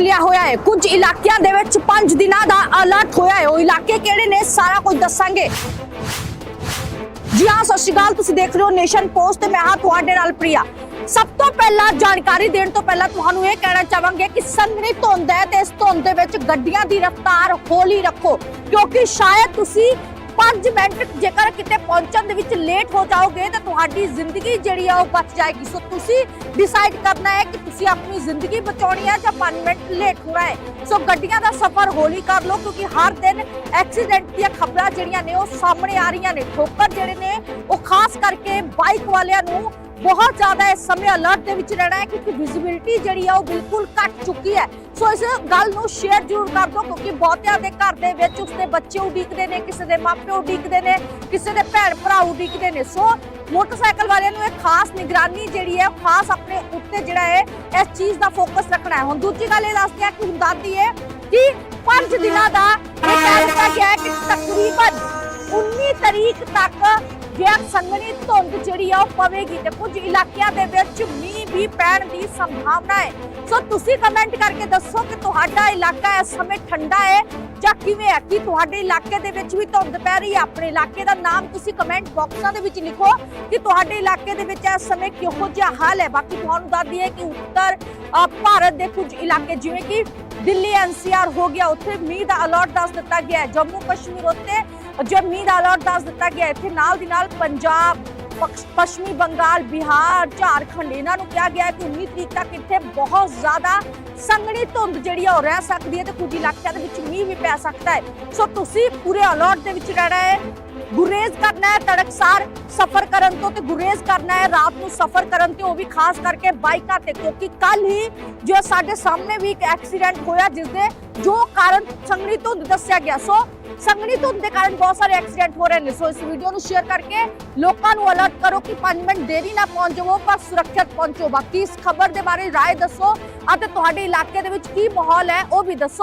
ਲਿਆ ਹੋਇਆ ਹੈ। ਕੁਝ ਇਲਾਕਿਆਂ ਦੇ ਵਿੱਚ 5 ਦਿਨਾਂ ਦਾ ਅਲਰਟ ਹੋਇਆ ਹੈ। ਉਹ ਇਲਾਕੇ ਕਿਹੜੇ ਨੇ, ਸਾਰਾ ਕੁਝ ਦੱਸਾਂਗੇ। ਜੀ ਹਾਂ, ਸਤਿ ਸ਼੍ਰੀ ਅਕਾਲ। ਤੁਸੀਂ ਦੇਖ ਰਹੇ ਹੋ ਨੇਸ਼ਨ ਪੋਸਟ ਤੇ ਮੈਂ ਹਾਂ ਤੁਹਾਡੇ ਨਾਲ ਪ੍ਰਿਆ। ਸਭ ਤੋਂ ਪਹਿਲਾਂ ਜਾਣਕਾਰੀ ਦੇਣ ਤੋਂ ਪਹਿਲਾਂ ਤੁਹਾਨੂੰ ਇਹ ਕਹਿਣਾ ਚਾਹਾਂਗੇ ਕਿ ਸੰਘਣੀ ਧੁੰਦ ਹੈ ਤੇ ਇਸ ਧੁੰਦ ਦੇ ਵਿੱਚ ਗੱਡੀਆਂ ਦੀ ਰਫ਼ਤਾਰ ਹੌਲੀ ਰੱਖੋ, ਕਿਉਂਕਿ ਸ਼ਾਇਦ ਤੁਸੀਂ 5 ਮਿੰਟ ਜੇਕਰ ਕਿਤੇ ਪਹੁੰਚਣ ਦੇ ਵਿੱਚ ਲੇਟ ਹੋ ਜਾਓਗੇ, ਤਾਂ ਤੁਹਾਡੀ ਜ਼ਿੰਦਗੀ ਜਿਹੜੀ ਆ ਉਹ ਬਚ ਜਾਏਗੀ। ਸੋ ਤੁਸੀਂ ਡਿਸਾਈਡ ਕਰਨਾ ਹੈ ਕਿ ਤੁਸੀਂ ਆਪਣੀ ਜ਼ਿੰਦਗੀ ਬਚਾਉਣੀ ਹੈ ਜਾਂ 5 ਮਿੰਟ ਲੇਟ ਹੋਣਾ ਹੈ। ਸੋ ਗੱਡੀਆਂ ਦਾ ਸਫ਼ਰ ਹੌਲੀ ਕਰ ਲਓ ਕਿਉਂਕਿ ਹਰ ਦਿਨ ਐਕਸੀਡੈਂਟ ਦੀਆਂ ਖਬਰਾਂ ਜਿਹੜੀਆਂ ਨੇ ਉਹ ਸਾਹਮਣੇ ਆ ਰਹੀਆਂ ਨੇ। ਠੋਕਰ ਜਿਹੜੇ ਨੇ, ਉਹ ਖਾਸ ਕਰਕੇ ਬਾਈਕ ਵਾਲਿਆਂ ਨੂੰ ਬਹੁਤ ਜ਼ਿਆਦਾ ਇਸ ਸਮੇਂ ਅਲਰਟ ਦੇ ਵਿੱਚ ਰਹਿਣਾ ਹੈ ਕਿਉਂਕਿ ਵਿਜ਼ਿਬਿਲਟੀ ਜਿਹੜੀ ਆ ਉਹ ਬਿਲਕੁਲ ਘਟ ਚੁੱਕੀ ਹੈ। ਸੋ ਇਸ ਗੱਲ ਨੂੰ ਸ਼ੇਅਰ ਜ਼ਰੂਰ ਕਰ ਦਿਓ ਕਿਉਂਕਿ ਬਹੁਤਿਆਂ ਦੇ ਘਰ ਦੇ ਵਿੱਚ ਉਸਦੇ ਬੱਚੇ ਉਡੀਕਦੇ ਨੇ, ਕਿਸੇ ਦੇ ਮਾਪੇ ਉਡੀਕਦੇ ਨੇ, ਕਿਸੇ ਦੇ ਭੈਣ ਭਰਾ ਉਡੀਕਦੇ ਨੇ। ਸੋ ਮੋਟਰਸਾਈਕਲ ਵਾਲਿਆਂ ਨੂੰ ਇਹ ਖਾਸ ਨਿਗਰਾਨੀ ਜਿਹੜੀ ਹੈ, ਖਾਸ ਆਪਣੇ ਉੱਤੇ ਜਿਹੜਾ ਹੈ, ਇਸ ਚੀਜ਼ ਦਾ ਫੋਕਸ ਰੱਖਣਾ ਹੈ। ਹੁਣ ਦੂਜੀ ਗੱਲ ਇਹ ਦੱਸਦੇ ਆ ਕਿ ਹੁਣ ਦੱਸਦੀ ਹੈ ਕਿ 5 ਦਿਨਾਂ ਦਾ ਇਹ ਕਹਿ ਦਿੱਤਾ ਗਿਆ ਕਿ ਤਕਰੀਬਨ 19 ਤਰੀਕ ਤੱਕ ਜੇ ਸੰਘਣੀ ਧੁੰਦ ਜਿਹੜੀ ਆ ਉਹ ਪਵੇਗੀ ਤੇ ਕੁਝ ਇਲਾਕਿਆਂ ਦੇ ਵਿੱਚ ਮੀਂਹ ਵੀ ਪੈਣ ਦੀ ਸੰਭਾਵਨਾ ਹੈ। ਸੋ ਤੁਸੀਂ ਕਮੈਂਟ ਕਰਕੇ ਦੱਸੋ ਕਿ ਤੁਹਾਡਾ ਇਲਾਕਾ ਇਸ ਸਮੇਂ ਠੰਡਾ ਹੈ ਜਾਂ ਕਿਵੇਂ ਹੈ? ਕਿ ਤੁਹਾਡੇ ਇਲਾਕੇ ਦੇ ਵਿੱਚ ਵੀ ਧੁੰਦ ਪੈ ਰਹੀ ਹੈ? ਆਪਣੇ ਇਲਾਕੇ ਦਾ ਨਾਮ ਤੁਸੀਂ ਕਮੈਂਟ ਬਾਕਸਾਂ ਦੇ ਵਿੱਚ ਲਿਖੋ ਕਿ ਤੁਹਾਡੇ ਇਲਾਕੇ ਦੇ ਵਿੱਚ ਇਸ ਸਮੇਂ ਕਿਹੋ ਜਿਹਾ ਹਾਲ ਹੈ। ਬਾਕੀ ਤੁਹਾਨੂੰ ਦੱਸ ਦਈਏ ਕਿ ਉੱਤਰ ਭਾਰਤ ਦੇ ਕੁਝ ਇਲਾਕੇ ਜਿਵੇਂ ਕਿ ਦਿੱਲੀ ਐਨਸੀਆਰ ਹੋ ਗਿਆ। ਉੱਥੇ ਮੀਂਹ ਦਾ ਅਲਰਟ ਦੱਸ ਦਿੱਤਾ ਗਿਆ ਹੈ। ਜੰਮੂ ਕਸ਼ਮੀਰ ਉੱਤੇ ਜੇ ਮੀਂਹ ਦਾ ਅਲਰਟ ਦੱਸ ਦਿੱਤਾ ਗਿਆ, ਇੱਥੇ ਨਾਲ ਦੀ ਨਾਲ ਪੰਜਾਬ ਪੱਛਮੀ ਬੰਗਾਲ, ਬਿਹਾਰ, ਝਾਰਖੰਡ, ਇਹਨਾਂ ਨੂੰ ਕਿਹਾ ਗਿਆ ਕਿ 19 ਤਰੀਕ ਤੱਕ ਇੱਥੇ ਬਹੁਤ ਜ਼ਿਆਦਾ ਸੰਘਣੀ ਧੁੰਦ ਜਿਹੜੀ ਆ ਉਹ ਰਹਿ ਸਕਦੀ ਹੈ ਤੇ ਕੁਝ ਇਲਾਕਿਆਂ ਦੇ ਵਿੱਚ ਮੀਂਹ ਵੀ ਪੈ ਸਕਦਾ ਹੈ। ਸੋ ਤੁਸੀਂ ਪੂਰੇ ਅਲਰਟ ਦੇ ਵਿੱਚ ਰਹਿਣਾ ਹੈ, ਗੁਰੇਜ਼ ਕਰਨਾ ਹੈ, ਤੜਕਸਾਰ ਸਫ਼ਰ ਕਰਨ ਤੋਂ ਤੇ ਗੁਰੇਜ਼ ਕਰਨਾ ਹੈ, ਰਾਤ ਨੂੰ ਸਫ਼ਰ ਕਰਨ ਤੇ, ਉਹ ਵੀ ਖਾਸ ਕਰਕੇ ਬਾਈਕਾਂ ਤੇ, ਕਿਉਂਕਿ ਕੱਲ ਹੀ ਜੋ ਸਾਡੇ ਸਾਹਮਣੇ ਵੀ ਇੱਕ ਐਕਸੀਡੈਂਟ ਹੋਇਆ ਜਿਸ ਦੇ ਜੋ ਕਾਰਨ ਸੰਘਣੀ ਧੁੰਦ ਦੱਸਿਆ ਗਿਆ, ਸੋ ਸੰਘਣੀ ਧੁੰਦ ਦੇ ਕਾਰਨ ਬਹੁਤ ਸਾਰੇ ਐਕਸੀਡੈਂਟ ਹੋ ਰਹੇ ਨੇ। ਸੋ ਇਸ ਵੀਡੀਓ ਨੂੰ ਸ਼ੇਅਰ ਕਰਕੇ ਲੋਕਾਂ ਨੂੰ ਅਲਰਟ ਕਰੋ ਕਿ 5 ਮਿੰਟ ਦੇਰੀ ਨਾ ਪਹੁੰਚ ਜਾਵੋ, ਪਰ ਸੁਰੱਖਿਅਤ ਪਹੁੰਚੋ। ਬਾਕੀ ਇਸ ਖਬਰ ਦੇ ਬਾਰੇ ਰਾਏ ਦੱਸੋ ਅਤੇ ਤੁਹਾਡੇ ਇਲਾਕੇ ਦੇ ਵਿੱਚ ਕੀ ਮਾਹੌਲ ਹੈ ਉਹ ਵੀ ਦੱਸੋ।